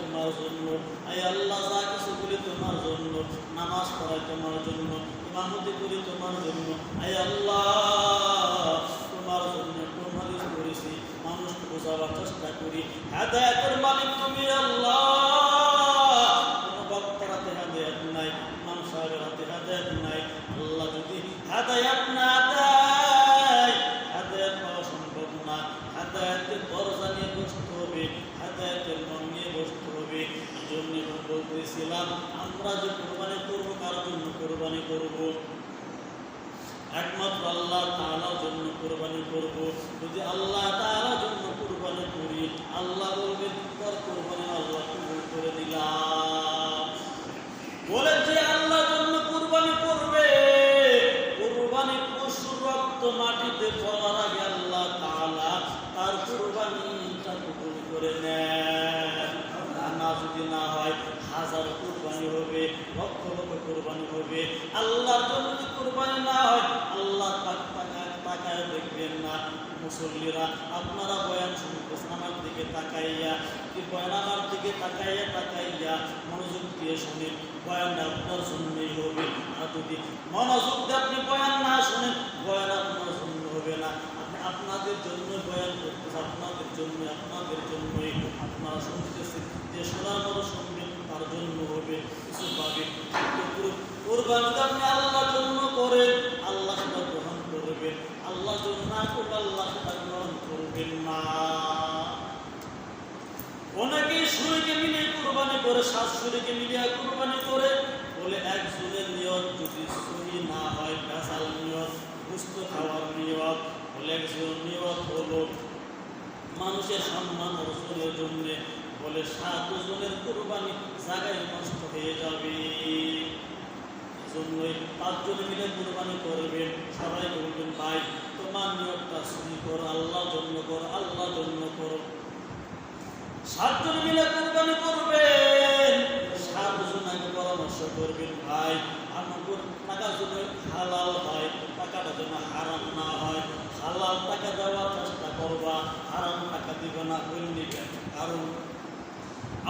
তোমার জন্য। আই আল্লাহ যা কিছু বলি তোমার জন্য, নামাজ পড়াই তোমার জন্য, ইমামতি করি তোমার জন্য। আই আল্লাহ, তোমার জন্য কোরবানি করেছি, মানুষকে বোঝাবার চেষ্টা করি। হেদায়তের মালিক তুমি আল্লাহ। আমরা যে কোরবানি করব, কার জন্য কোরবানি করব? একমাত্র আল্লাহ তালার জন্য কোরবানি করব। যদি আল্লাহ তালার জন্য কোরবানি করি, আল্লাহ বলবে, তার কোরবানি আল্লাহ করে দিলাম। বলে যে আল্লাহর জন্য কোরবানি করবে কোরবানি পশুর রক্ত মাটিতে পড়ার আগে আল্লাহ তাআলা তার কোরবানিটা কবুল করে নেন আর না যদি না হয় হাজার কোরবানি হবে লক্ষ লক্ষ কোরবানি হবে আল্লাহর জন্য যদি কোরবানি না হয় আল্লাহ পাক তাকায় তাকায় দেখবেন না মুসল্লিরা, আপনারা বয়ান শুনতেছেন আমার দিকে তাকাইয়া, কি বয়ান দিকে তাকাইয়া তাকাইয়া মনোযোগ দিয়ে শুনেন বয়ানটা আপনার জন্যই হবে আর যদি। মনোযোগ দিয়ে আপনি বয়ান না শুনেন, বয়ান আপনার জন্য হবে না। আপনি আপনাদের জন্য বয়ান করতেছে, আপনাদের জন্য, আপনাদের জন্যই আপনারা শুনতেছেন। যে শোনার মতো শুনবেন, তার জন্য হবে কিছু পাবেন কিন্তু আপনি আল্লাহর জন্য করেন আল্লাহ সেটা গ্রহণ করবেন আল্লাহ জন্য না করলে আল্লাহ সেটা গ্রহণ করবেন না অনেকেই শরীরকে মিলিয়ে কোরবানি করে শাশুড়িকে মিলিয়ে কোরবানি করে, বলে একজনের নিয়ত, যদি সহি না হয় বেসাল নিয়ত সুস্থ খাওয়ার নিয়ত, বলে একজন নিয়ত হলো মানুষের সম্মান অর্জনের জন্য, বলে সাত জনের কোরবানি জায়গায় নষ্ট হয়ে যাবে। জন্যই পাঁচজন মিলে কোরবানি করবেন, সবাই বলবেন, ভাই, তোমার নিয়তটা শুনি করো, আল্লাহ জন্য করো, আল্লাহ জন্য করো। সাতজন মিলে কোরবানি করবেন সাতজন আগে পরামর্শ করবেন ভাই আমার টাকা যেন হালাল হয়, টাকাটা যেন হারাম না হয়। হালাল টাকা দেওয়ার চেষ্টা করবা, হারাম টাকা দিবে না বললি কারণ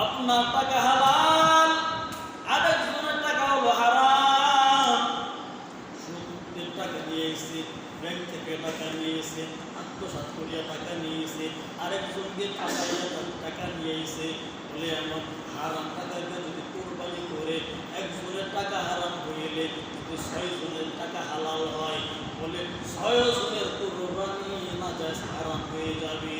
আপনার টাকা হালাল, আরেকজনের টাকা হারাম। সুদের টাকা নিয়ে এসে ব্যাংক থেকে টাকা নিয়ে এসে আত্মসাত করিয়া টাকা নিয়ে এসে আরেকজনকে টাকা নিয়ে এসে বলে এমন হারাম টাকা দিয়ে যদি কোরবানি করে একজনের টাকা হারাম হইলে যদি ছয় জনের টাকা হালাল হয় বলে ছয় জনের কোরবানি না যায় হারাম হয়ে যাবে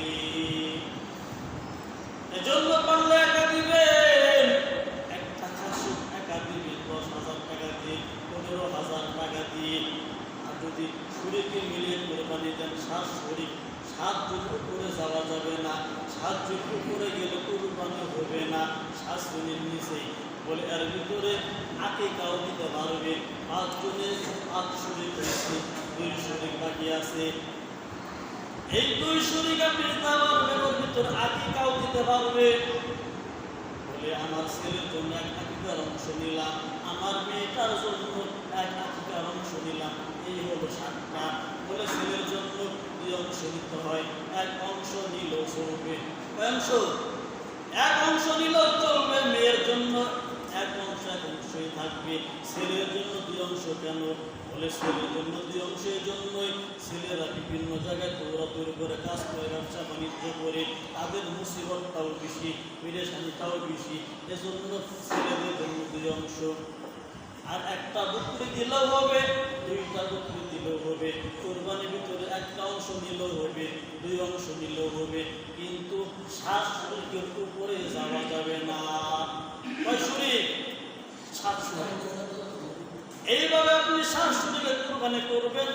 এজন্য পারলে একা দিবেন এক টাকা সুদ একা দিবেন দশ হাজার টাকা দিয়ে পনেরো হাজার টাকা দিয়ে আর যদি শরীরকে মিলিয়ে কোরবানি দেন সাত শরীর সাত যুগ উপরে যাওয়া যাবে না, সাত যুগ উপরে গেলে কোরবানি হবে না, সাত নিচেই বলে, এর ভিতরে আকে কাউ দিতে পারবে? পাঁচজনের পাঁচ শরীর হয়েছে দুই শরীর বাকি আছে। এই দুই শরীর আপনি পারবেন ওর ভিতর আকে কাউ দিতে পারবে। বলে, আমার ছেলের জন্য এক আকিকার অংশ নিলাম, আমার মেয়েটার জন্য এক আকিকার অংশ নিলাম। এই হলো সাতটা। বলে, ছেলের জন্য দুই মেয়ের জন্য, এক অংশ এক অংশই থাকবে। ছেলের জন্য দুই অংশ কেন? বলে ছেলের জন্য দুই অংশের জন্যই। ছেলেরা বিভিন্ন জায়গায় দৌড়াদৌড়ি করে, কাজ করে, ব্যবসা বাণিজ্য করে, তাদের মুসিবতটাও বেশি বিরেশানিটাও বেশি। এজন্য ছেলেদের জন্য দুই অংশ। আর একটা বকরি দিলেও হবে হবে কোরবানির ভিতরে একটা অংশ নিলেও হবে, দুই অংশ নিলেও হবে, কিন্তু সাত শরীরের উপরে যাওয়া যাবে না। এইভাবে আপনি সাত শরীরে কোরবানি করবেন,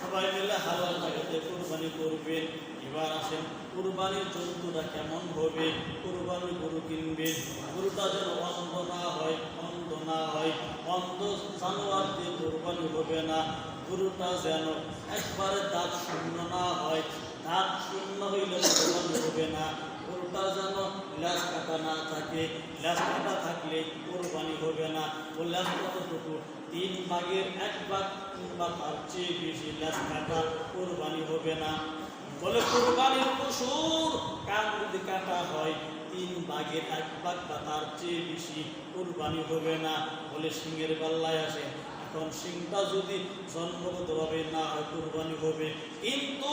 সবাই মিলে হালাল টাকাতে কোরবানি করবেন। এবার আসেন, কোরবানির জন্তুটা কেমন হবে? কোরবানি গরু কিনবেন, গরুটা যেন অন্ধ না হয়, অন্ধ না হয়, অন্ধ জানোয়ার দিয়ে কোরবানি হবে না। গরুটা যেন একবারে দাঁত শূন্য না হয়, দাঁত শূন্য হইলে কোরবানি হবে না। গরুটা যেন ল্যাস কাটা না থাকে ল্যাস কাটা থাকলে কোরবানি হবে না। ও ল্যাস কতটুকু? তিন ভাগের এক ভাগ কিংবা তার চেয়ে বেশি ল্যাস কাটা কোরবানি হবে না। বলে কোরবানির পশুর কান যদি কাটা হয় তিন ভাগের এক ভাগ বা তার চেয়ে বেশি কুরবানি হবে না বলে সিংহের পাল্লায় আসে। এখন সিংটা যদি জন্মগতভাবে না হয়, কুরবানি হবে। কিন্তু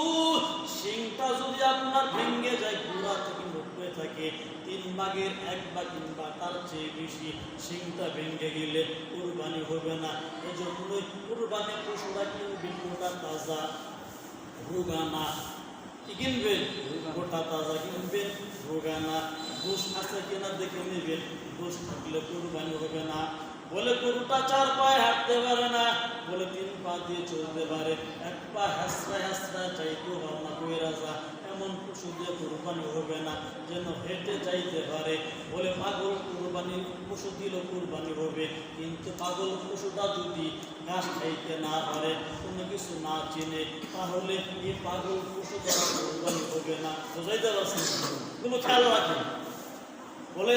সিংটা যদি আপনার ভেঙে যায়, পুরা থেকে মুখে থাকে, তিন ভাগের এক ভাগ কিংবা তার চেয়ে বেশি সিংটা ভেঙে গেলে কুরবানি হবে না। এজন্যই কুরবানি পশুরা কিনবেন ওটা তাজা, রোগানা কিনবেন গোটা তাজা কিনবেন রোগানা দোষ আছে কিনা দেখে নেবেন দোষ থাকলে কোরবানি হবে না বলে গরুটা চার পায়ে হাঁটতে পারে না বলে তিন পা দিয়ে চলতে পারে এক পা হাসরা হাসরা চাইতে ভাবনা করে রাজা এমন পশু দিয়ে কুরবানি হবে না, যেন হেঁটে যাইতে পারে। বলে পাগল কুরবানি পশু দিল কুরবানি হবে। কিন্তু পাগল পশুটা যদি ঘাস খাইতে না পারে, কোনো কিছু না চিনে, তাহলে এই পাগল পশু দ্বারা কুরবানি হবে না। বুঝাইতে পারছেন? কোনো খেয়াল রাখেন? বলে